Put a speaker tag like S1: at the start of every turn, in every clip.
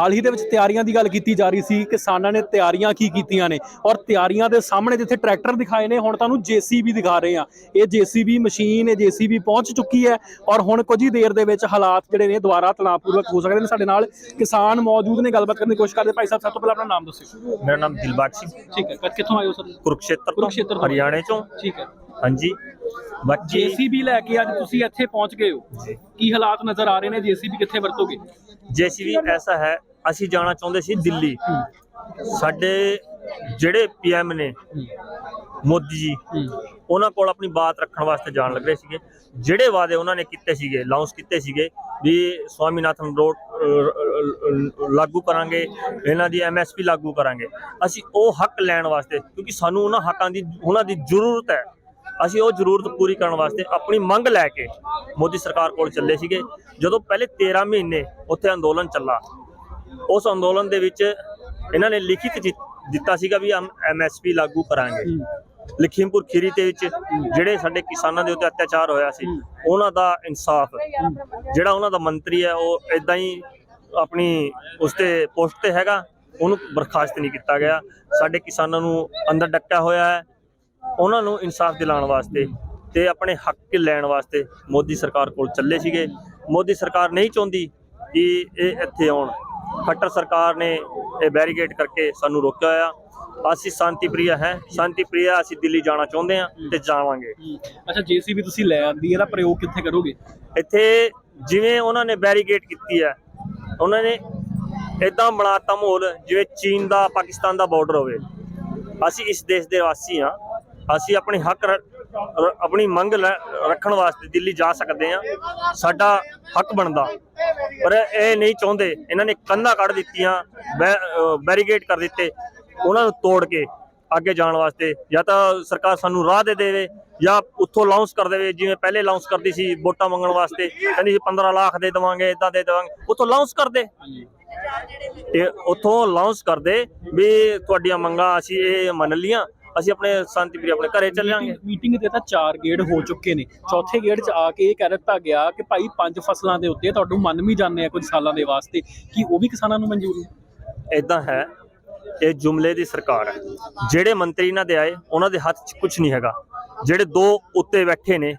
S1: ਹਾਲ ਹੀ ਦੇ ਵਿੱਚ ਤਿਆਰੀਆਂ ਦੀ ਗੱਲ ਕੀਤੀ ਜਾ ਰਹੀ ਸੀ ਕਿਸਾਨਾਂ ਨੇ ਤਿਆਰੀਆਂ ਕੀ ਕੀਤੀਆਂ ਨੇ? ਔਰ ਤਿਆਰੀਆਂ ਦੇ ਸਾਹਮਣੇ ਜਿੱਥੇ ਟਰੈਕਟਰ ਦਿਖਾਏ ਨੇ ਹੁਣ ਤੁਹਾਨੂੰ ਜੀਸੀਬੀ ਦਿਖਾ ਰਹੇ ਆ ਇਹ ਜੀਸੀਬੀ ਮਸ਼ੀਨ ਇਹ ਜੀਸੀਬੀ ਪਹੁੰਚ ਚੁੱਕੀ ਹੈ। ਔਰ ਹੁਣ ਕੁਝ ਹੀ ਦੇਰ ਦੇ ਵਿੱਚ ਹਾਲਾਤ ਜਿਹੜੇ ਨੇ ਦੁਬਾਰਾ ਤਣਾਅਪੂਰਵਕ ਹੋ ਸਕਦੇ ਨੇ ਸਾਡੇ ਨਾਲ। ਕਿਸਾਨ ਮੌਜੂਦ ਨੇ ਗੱਲਬਾਤ ਕਰਨ ਦੀ ਕੋਸ਼ਿਸ਼ ਕਰਦੇ ਭਾਈ ਸਾਹਿਬ ਸਭ ਤੋਂ ਪਹਿਲਾਂ ਆਪਣਾ ਨਾਮ ਦੱਸਿਓ।
S2: ਮੇਰਾ ਨਾਮ ਦਿਲਬਾਗ ਸਿੰਘ।
S1: ਠੀਕ ਹੈ। ਕਿੱਥੋਂ ਆਏ ਹੋ ਸਰ?
S2: ਕੁਰੂਕਸ਼ੇਤਰ
S1: ਕੁਰੂਕਸ਼ੇਤਰ।
S2: ਹਰਿਆਣੇ ਚੋਂ।
S1: ਠੀਕ ਹੈ।
S2: ਹਾਂਜੀ। ਬਾਕੀ
S1: ਜੀਸੀਬੀ ਲੈ ਕੇ ਅੱਜ ਤੁਸੀਂ ਇੱਥੇ ਪਹੁੰਚ ਗਏ ਹੋ। ਕੀ ਹਾਲਾਤ ਨਜ਼ਰ ਆ ਰਹੇ ਨੇ? ਜੀਸੀਬੀ ਕਿੱਥੇ ਵਰਤੋਗੇ?
S2: ਜੇਸੀਬੀ ਐਸਾ ਹੈ ਅਸੀਂ ਜਾਣਾ ਚਾਹੁੰਦੇ ਸੀ ਦਿੱਲੀ। ਸਾਡੇ ਜਿਹੜੇ ਪੀਐਮ ਨੇ ਮੋਦੀ ਜੀ, ਉਹਨਾਂ ਕੋਲ ਆਪਣੀ ਬਾਤ ਰੱਖਣ ਵਾਸਤੇ ਜਾਣ ਲੱਗੇ ਸੀਗੇ। ਜਿਹੜੇ ਵਾਅਦੇ ਉਹਨਾਂ ਨੇ ਕੀਤੇ ਸੀਗੇ ਲਾਂਚ ਕੀਤੇ ਸੀਗੇ ਵੀ ਸਵਾਮੀਨਾਥਨ ਰੋਡ ਲਾਗੂ ਕਰਾਂਗੇ, ਇਹਨਾਂ ਦੀ ਐਮਐਸਪੀ ਲਾਗੂ ਕਰਾਂਗੇ। ਅਸੀਂ ਉਹ ਹੱਕ ਲੈਣ ਵਾਸਤੇ, ਕਿਉਂਕਿ ਸਾਨੂੰ ਉਹਨਾਂ ਹੱਕਾਂ ਦੀ, ਉਹਨਾਂ ਦੀ ਜ਼ਰੂਰਤ ਹੈ। ਅਸੀਂ ਉਹ ਜ਼ਰੂਰਤ ਪੂਰੀ ਕਰਨ ਵਾਸਤੇ ਆਪਣੀ ਮੰਗ ਲੈ ਕੇ ਮੋਦੀ ਸਰਕਾਰ ਕੋਲ ਚੱਲੇ ਸੀਗੇ। ਜਦੋਂ ਪਹਿਲੇ 13 ਮਹੀਨੇ ਉੱਥੇ ਅੰਦੋਲਨ ਚੱਲਾ ਉਸ ਅੰਦੋਲਨ ਦੇ ਵਿੱਚ ਇਹਨਾਂ ਨੇ ਲਿਖਿਤ ਦਿੱਤਾ ਸੀਗਾ ਵੀ ਐਮਐਸਪੀ ਲਾਗੂ ਕਰਾਂਗੇ। ਲਖੀਮਪੁਰ ਖੀਰੀ ਦੇ ਵਿੱਚ ਜਿਹੜੇ ਸਾਡੇ ਕਿਸਾਨਾਂ ਦੇ ਉੱਤੇ ਅਤਿਆਚਾਰ ਹੋਇਆ ਸੀ ਉਹਨਾਂ ਦਾ ਇਨਸਾਫ ਜਿਹੜਾ ਉਹਨਾਂ ਦਾ ਮੰਤਰੀ ਹੈ ਉਹ ਇਦਾਂ ਹੀ ਆਪਣੀ ਉਸ ਤੇ ਪੋਸਟ ਤੇ ਹੈਗਾ ਉਹਨੂੰ ਬਰਖਾਸਤ ਨਹੀਂ ਕੀਤਾ ਗਿਆ। ਸਾਡੇ ਕਿਸਾਨਾਂ ਨੂੰ ਅੰਦਰ ਡੱਕਿਆ ਹੋਇਆ ਹੈ। ਉਹਨਾਂ ਨੂੰ ਇਨਸਾਫ ਦਿਲਾਉਣ ਵਾਸਤੇ ਤੇ ਆਪਣੇ ਹੱਕ ਲੈਣ ਵਾਸਤੇ ਮੋਦੀ ਸਰਕਾਰ ਕੋਲ ਚੱਲੇ ਸੀਗੇ। ਮੋਦੀ ਸਰਕਾਰ ਨਹੀਂ ਚਾਹੁੰਦੀ ਕਿ ਇਹ ਇੱਥੇ ਆਉਣ। ਖੱਟਰ ਸਰਕਾਰ ਨੇ ਇਹ ਬੈਰੀਕੇਡ ਕਰਕੇ ਸਾਨੂੰ ਰੋਕਿਆ ਹੋਇਆ। ਅਸੀਂ ਸ਼ਾਂਤੀ ਪ੍ਰਿਆ ਹੈ। ਸ਼ਾਂਤੀ ਪ੍ਰਿਆ ਅਸੀਂ ਦਿੱਲੀ ਜਾਣਾ ਚਾਹੁੰਦੇ ਹਾਂ ਤੇ ਜਾਵਾਂਗੇ।
S1: ਅੱਛਾ ਜੀਸੀਬੀ ਤੁਸੀਂ ਲੈ ਆਂਦੀ ਇਹਦਾ ਪ੍ਰਯੋਗ ਕਿੱਥੇ ਕਰੋਗੇ?
S2: ਇੱਥੇ ਜਿਵੇਂ ਉਹਨਾਂ ਨੇ ਬੈਰੀਕੇਡ ਕੀਤੀ ਹੈ ਉਹਨਾਂ ਨੇ ਇਦਾਂ ਬਣਾਤਾ ਮਾਹੌਲ ਜਿਵੇਂ ਚੀਨ ਦਾ ਪਾਕਿਸਤਾਨ ਦਾ ਬਾਰਡਰ ਹੋਵੇ। ਅਸੀਂ ਇਸ ਦੇਸ਼ ਦੇ ਵਾਸੀ ਹਾਂ। ਅਸੀਂ ਆਪਣੇ ਹੱਕ ਆਪਣੀ ਮੰਗ ਲੈ- ਰੱਖਣ ਵਾਸਤੇ ਦਿੱਲੀ ਜਾ ਸਕਦੇ ਹਾਂ। ਸਾਡਾ ਹੱਕ ਬਣਦਾ। ਪਰ ਇਹ ਨਹੀਂ ਚਾਹੁੰਦੇ। ਇਹਨਾਂ ਨੇ ਕੰਧਾਂ ਕੱਢ ਦਿੱਤੀਆਂ, ਬੈ- ਅਹ ਕਰ ਦਿੱਤੇ। ਉਹਨਾਂ ਨੂੰ ਤੋੜ ਕੇ ਅੱਗੇ ਜਾਣ ਵਾਸਤੇ। ਜਾਂ ਤਾਂ ਸਰਕਾਰ ਸਾਨੂੰ ਰਾਹ ਦੇ ਦੇਵੇ ਜਾਂ ਉੱਥੋਂ ਲਾਂਚ ਕਰ ਦੇਵੇ। ਜਿਵੇਂ ਪਹਿਲੇ ਲਾਂਚ ਕਰਦੀ ਸੀ ਵੋਟਾਂ ਮੰਗਣ ਵਾਸਤੇ। ਕਹਿੰਦੀ ਸੀ 15 ਲੱਖ ਦੇ ਦੇਵਾਂਗੇ, ਇਦਾਂ ਦੇ ਦੇਵਾਂਗੇ। ਉੱਥੋਂ ਲਾਂਚ ਕਰਦੇ ਤੇ ਉੱਥੋਂ ਲਾਂਚ ਕਰਦੇ ਵੀ ਤੁਹਾਡੀਆਂ ਮੰਗਾਂ ਅਸੀਂ ਇਹ ਮੰਨ ਲੀਆਂ ਅਸੀਂ ਆਪਣੇ ਸ਼ਾਂਤੀਪ੍ਰਿਆ ਆਪਣੇ ਘਰੇ ਚੱਲ ਜਾਾਂਗੇ
S1: ਮੀਟਿੰਗ ਦੇ ਤਾਂ ਚਾਰ ਗੇੜ ਹੋ ਚੁੱਕੇ ਨੇ। ਚੌਥੇ ਗੇੜ 'ਚ ਆ ਕੇ ਇਹ ਕਹਿ ਦਿੱਤਾ ਗਿਆ ਕਿ ਭਾਈ ਪੰਜ ਫਸਲਾਂ ਦੇ ਉੱਤੇ ਤੁਹਾਨੂੰ ਮੰਨ ਵੀ ਜਾਂਦੇ ਆ ਕੁਝ ਸਾਲਾਂ ਦੇ ਵਾਸਤੇ। ਕੀ ਉਹ ਵੀ ਕਿਸਾਨਾਂ ਨੂੰ ਮਨਜ਼ੂਰ
S2: ਇਦਾਂ ਹੈ ਇਹ ਜੁਮਲੇ ਦੀ ਸਰਕਾਰ ਹੈ। ਜਿਹੜੇ ਮੰਤਰੀ ਇਹਨਾਂ ਦੇ ਆਏ ਉਹਨਾਂ ਦੇ ਹੱਥ 'ਚ ਕੁਝ ਨਹੀਂ ਹੈਗਾ। ਜਿਹੜੇ ਦੋ ਉੱਤੇ ਬੈਠੇ ਨੇ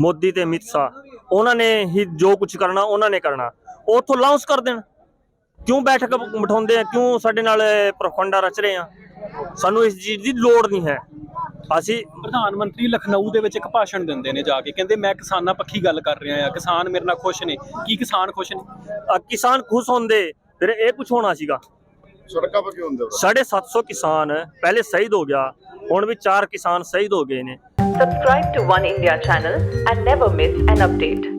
S2: ਮੋਦੀ ਤੇ ਅਮਿਤ ਸ਼ਾਹ ਉਹਨਾਂ ਨੇ ਹੀ ਜੋ ਕੁਝ ਕਰਨਾ ਉਹਨਾਂ ਨੇ ਕਰਨਾ। ਉਹ ਉੱਥੋਂ ਲਾਂਚ ਕਰ ਦੇਣ। ਕਿਉਂ ਬੈਠਕ ਬਿਠਾਉਂਦੇ ਆ? ਕਿਉਂ ਸਾਡੇ ਨਾਲ ਪ੍ਰਖੰਡਾ ਰਚ ਰਹੇ ਆ? ਸਾਨੂੰ ਇਸ ਚੀਜ਼ ਦੀ ਲੋੜ ਨਹੀਂ ਹੈ। ਅਸੀਂ
S1: ਪ੍ਰਧਾਨ ਮੰਤਰੀ ਲਖਨਊ ਦੇ ਵਿੱਚ ਇੱਕ ਭਾਸ਼ਣ ਦਿੰਦੇ ਨੇ ਜਾ ਕੇ। ਕਹਿੰਦੇ ਮੈਂ ਕਿਸਾਨਾਂ ਪੱਖੀ ਗੱਲ ਕਰ ਰਿਹਾ ਆ। ਕਿਸਾਨ ਮੇਰੇ ਨਾਲ ਖੁਸ਼ ਨੇ। ਕੀ ਕਿਸਾਨ ਖੁਸ਼ ਨੇ?
S2: ਕਿਸਾਨ ਖੁਸ਼ ਹੁੰਦੇ। ਫਿਰ ਇਹ ਕੁਝ ਹੋਣਾ ਸੀਗਾ।
S3: ਸੜਕਾਂ 'ਤੇ ਕਿਉਂ ਹੁੰਦੇ? ਹੋ
S2: 750 ਕਿਸਾਨ ਪਹਿਲੇ ਸ਼ਹੀਦ ਹੋ ਗਿਆ। ਹੁਣ ਵੀ ਚਾਰ ਕਿਸਾਨ ਸ਼ਹੀਦ ਹੋ ਗਏ ਨੇ।
S4: Subscribe to One India channel and never miss an update.